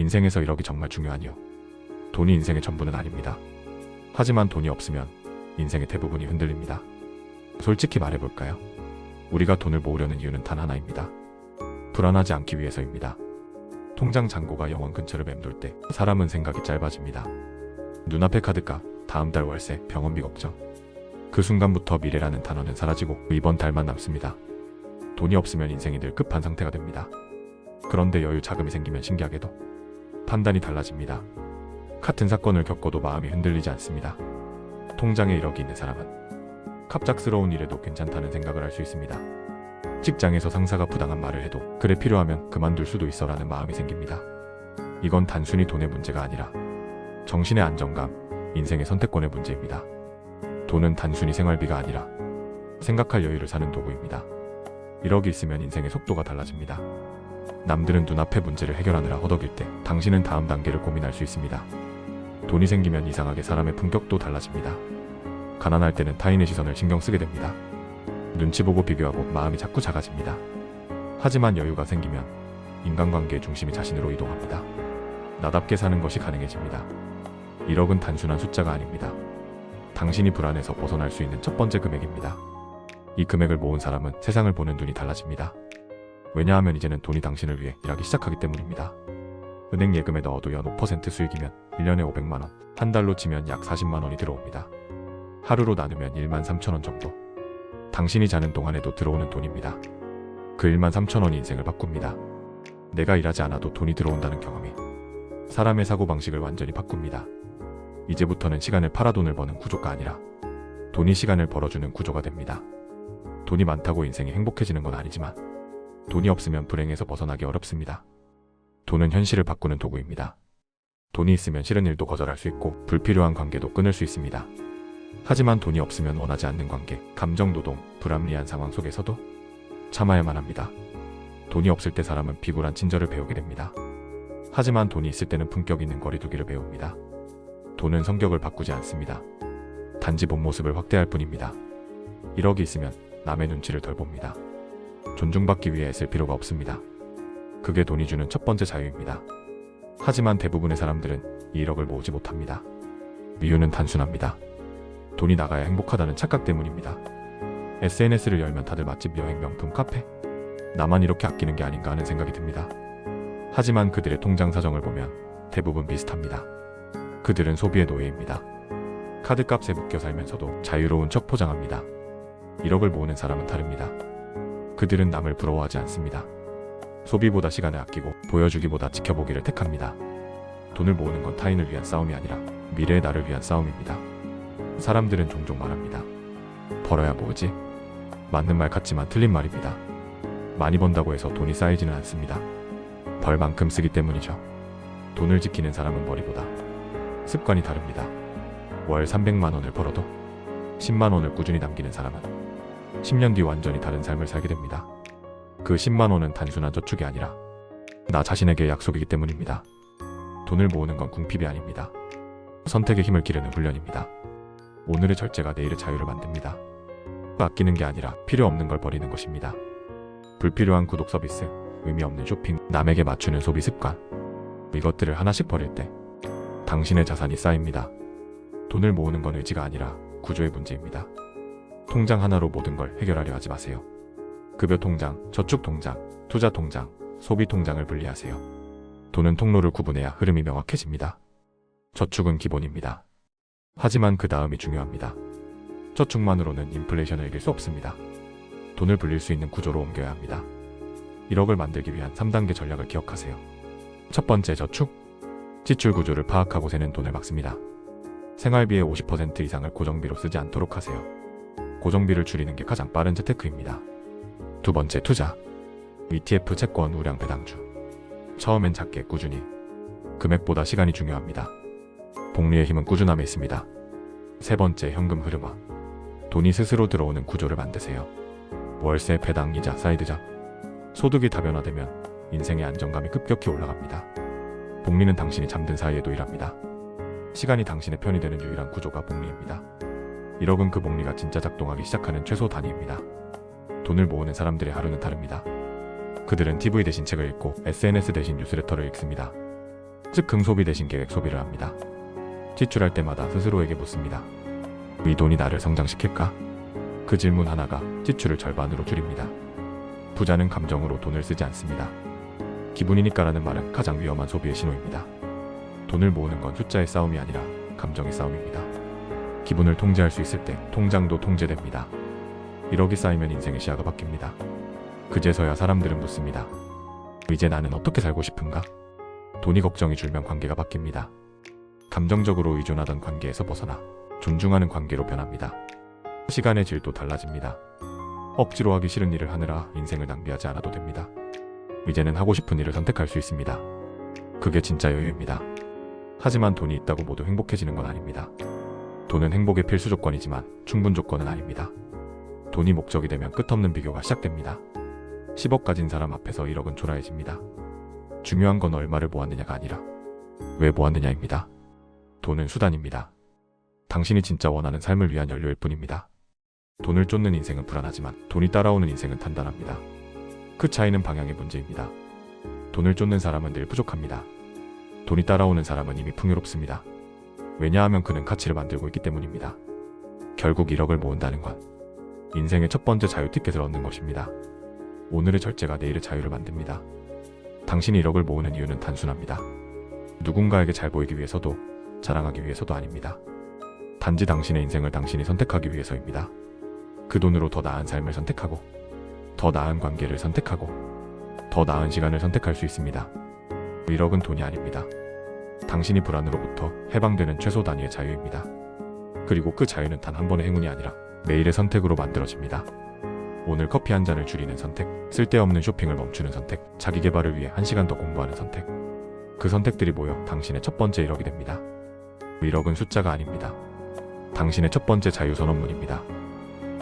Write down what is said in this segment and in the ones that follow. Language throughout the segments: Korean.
인생에서 1억이 정말 중요하니요. 돈이 인생의 전부는 아닙니다. 하지만 돈이 없으면 인생의 대부분이 흔들립니다. 솔직히 말해볼까요? 우리가 돈을 모으려는 이유는 단 하나입니다. 불안하지 않기 위해서입니다. 통장 잔고가 영원 근처를 맴돌 때 사람은 생각이 짧아집니다. 눈앞의 카드값, 다음 달 월세, 병원비 걱정. 그 순간부터 미래라는 단어는 사라지고 이번 달만 남습니다. 돈이 없으면 인생이 늘 끝판 상태가 됩니다. 그런데 여유 자금이 생기면 신기하게도 판단이 달라집니다. 같은 사건을 겪어도 마음이 흔들리지 않습니다. 통장에 1억이 있는 사람은 갑작스러운 일에도 괜찮다는 생각을 할 수 있습니다. 직장에서 상사가 부당한 말을 해도 그래 필요하면 그만둘 수도 있어라는 마음이 생깁니다. 이건 단순히 돈의 문제가 아니라 정신의 안정감, 인생의 선택권의 문제입니다. 돈은 단순히 생활비가 아니라 생각할 여유를 사는 도구입니다. 1억이 있으면 인생의 속도가 달라집니다. 남들은 눈앞의 문제를 해결하느라 허덕일 때 당신은 다음 단계를 고민할 수 있습니다. 돈이 생기면 이상하게 사람의 품격도 달라집니다. 가난할 때는 타인의 시선을 신경 쓰게 됩니다. 눈치 보고 비교하고 마음이 자꾸 작아집니다. 하지만 여유가 생기면 인간관계의 중심이 자신으로 이동합니다. 나답게 사는 것이 가능해집니다. 1억은 단순한 숫자가 아닙니다. 당신이 불안해서 벗어날 수 있는 첫 번째 금액입니다. 이 금액을 모은 사람은 세상을 보는 눈이 달라집니다. 왜냐하면 이제는 돈이 당신을 위해 일하기 시작하기 때문입니다. 은행 예금에 넣어도 연 5% 수익이면 1년에 500만원, 한 달로 치면 약 40만원이 들어옵니다. 하루로 나누면 1만 3천원 정도. 당신이 자는 동안에도 들어오는 돈입니다. 그 1만 3천원이 인생을 바꿉니다. 내가 일하지 않아도 돈이 들어온다는 경험이 사람의 사고방식을 완전히 바꿉니다. 이제부터는 시간을 팔아 돈을 버는 구조가 아니라 돈이 시간을 벌어주는 구조가 됩니다. 돈이 많다고 인생이 행복해지는 건 아니지만 돈이 없으면 불행에서 벗어나기 어렵습니다. 돈은 현실을 바꾸는 도구입니다. 돈이 있으면 싫은 일도 거절할 수 있고 불필요한 관계도 끊을 수 있습니다. 하지만 돈이 없으면 원하지 않는 관계, 감정 노동, 불합리한 상황 속에서도 참아야만 합니다. 돈이 없을 때 사람은 비굴한 친절을 배우게 됩니다. 하지만 돈이 있을 때는 품격 있는 거리두기를 배웁니다. 돈은 성격을 바꾸지 않습니다. 단지 본 모습을 확대할 뿐입니다. 1억이 있으면 남의 눈치를 덜 봅니다. 존중받기 위해 애쓸 필요가 없습니다. 그게 돈이 주는 첫 번째 자유입니다. 하지만 대부분의 사람들은 이 1억을 모으지 못합니다. 이유는 단순합니다. 돈이 나가야 행복하다는 착각 때문입니다. SNS를 열면 다들 맛집, 여행, 명품, 카페. 나만 이렇게 아끼는 게 아닌가 하는 생각이 듭니다. 하지만 그들의 통장 사정을 보면 대부분 비슷합니다. 그들은 소비의 노예입니다. 카드값에 묶여 살면서도 자유로운 척 포장합니다. 1억을 모으는 사람은 다릅니다. 그들은 남을 부러워하지 않습니다. 소비보다 시간을 아끼고 보여주기보다 지켜보기를 택합니다. 돈을 모으는 건 타인을 위한 싸움이 아니라 미래의 나를 위한 싸움입니다. 사람들은 종종 말합니다. 벌어야 뭐지? 맞는 말 같지만 틀린 말입니다. 많이 번다고 해서 돈이 쌓이지는 않습니다. 벌 만큼 쓰기 때문이죠. 돈을 지키는 사람은 머리보다 습관이 다릅니다. 월 300만 원을 벌어도 10만 원을 꾸준히 남기는 사람은 10년 뒤 완전히 다른 삶을 살게 됩니다. 그 10만 원은 단순한 저축이 아니라 나 자신에게 약속이기 때문입니다. 돈을 모으는 건 궁핍이 아닙니다. 선택의 힘을 기르는 훈련입니다. 오늘의 절제가 내일의 자유를 만듭니다. 아끼는 게 아니라 필요 없는 걸 버리는 것입니다. 불필요한 구독 서비스, 의미 없는 쇼핑, 남에게 맞추는 소비 습관. 이것들을 하나씩 버릴 때 당신의 자산이 쌓입니다. 돈을 모으는 건 의지가 아니라 구조의 문제입니다. 통장 하나로 모든 걸 해결하려 하지 마세요. 급여 통장, 저축 통장, 투자 통장, 소비 통장을 분리하세요. 돈은 통로를 구분해야 흐름이 명확해집니다. 저축은 기본입니다. 하지만 그 다음이 중요합니다. 저축만으로는 인플레이션을 이길 수 없습니다. 돈을 불릴 수 있는 구조로 옮겨야 합니다. 1억을 만들기 위한 3단계 전략을 기억하세요. 첫 번째 저축. 지출 구조를 파악하고 세는 돈을 막습니다. 생활비의 50% 이상을 고정비로 쓰지 않도록 하세요. 고정비를 줄이는 게 가장 빠른 재테크입니다. 두 번째 투자. ETF 채권 우량 배당주. 처음엔 작게 꾸준히. 금액보다 시간이 중요합니다. 복리의 힘은 꾸준함에 있습니다. 세 번째 현금 흐름화. 돈이 스스로 들어오는 구조를 만드세요. 월세, 배당, 이자, 사이드자. 소득이 다변화되면 인생의 안정감이 급격히 올라갑니다. 복리는 당신이 잠든 사이에도 일합니다. 시간이 당신의 편이 되는 유일한 구조가 복리입니다. 1억은 그 복리가 진짜 작동하기 시작하는 최소 단위입니다. 돈을 모으는 사람들의 하루는 다릅니다. 그들은 TV 대신 책을 읽고 SNS 대신 뉴스레터를 읽습니다. 즉 긍소비 대신 계획 소비를 합니다. 지출할 때마다 스스로에게 묻습니다. 이 돈이 나를 성장시킬까? 그 질문 하나가 지출을 절반으로 줄입니다. 부자는 감정으로 돈을 쓰지 않습니다. 기분이니까라는 말은 가장 위험한 소비의 신호입니다. 돈을 모으는 건 숫자의 싸움이 아니라 감정의 싸움입니다. 기분을 통제할 수 있을 때 통장도 통제됩니다. 1억이 쌓이면 인생의 시야가 바뀝니다. 그제서야 사람들은 묻습니다. 이제 나는 어떻게 살고 싶은가? 돈이 걱정이 줄면 관계가 바뀝니다. 감정적으로 의존하던 관계에서 벗어나 존중하는 관계로 변합니다. 시간의 질도 달라집니다. 억지로 하기 싫은 일을 하느라 인생을 낭비하지 않아도 됩니다. 이제는 하고 싶은 일을 선택할 수 있습니다. 그게 진짜 여유입니다. 하지만 돈이 있다고 모두 행복해지는 건 아닙니다. 돈은 행복의 필수 조건이지만 충분 조건은 아닙니다. 돈이 목적이 되면 끝없는 비교가 시작됩니다. 10억 가진 사람 앞에서 1억은 초라해집니다. 중요한 건 얼마를 모았느냐가 아니라 왜 모았느냐입니다. 돈은 수단입니다. 당신이 진짜 원하는 삶을 위한 연료일 뿐입니다. 돈을 쫓는 인생은 불안하지만 돈이 따라오는 인생은 단단합니다. 그 차이는 방향의 문제입니다. 돈을 쫓는 사람은 늘 부족합니다. 돈이 따라오는 사람은 이미 풍요롭습니다. 왜냐하면 그는 가치를 만들고 있기 때문입니다. 결국 1억을 모은다는 건 인생의 첫 번째 자유 티켓을 얻는 것입니다. 오늘의 절제가 내일의 자유를 만듭니다. 당신이 1억을 모으는 이유는 단순합니다. 누군가에게 잘 보이기 위해서도 자랑하기 위해서도 아닙니다. 단지 당신의 인생을 당신이 선택하기 위해서입니다. 그 돈으로 더 나은 삶을 선택하고, 더 나은 관계를 선택하고, 더 나은 시간을 선택할 수 있습니다. 1억은 돈이 아닙니다. 당신이 불안으로부터 해방되는 최소 단위의 자유입니다. 그리고 그 자유는 단 한 번의 행운이 아니라 매일의 선택으로 만들어집니다. 오늘 커피 한 잔을 줄이는 선택, 쓸데없는 쇼핑을 멈추는 선택, 자기 개발을 위해 한 시간 더 공부하는 선택. 그 선택들이 모여 당신의 첫 번째 1억이 됩니다. 1억은 숫자가 아닙니다. 당신의 첫 번째 자유 선언문입니다.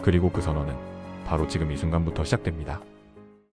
그리고 그 선언은 바로 지금 이 순간부터 시작됩니다.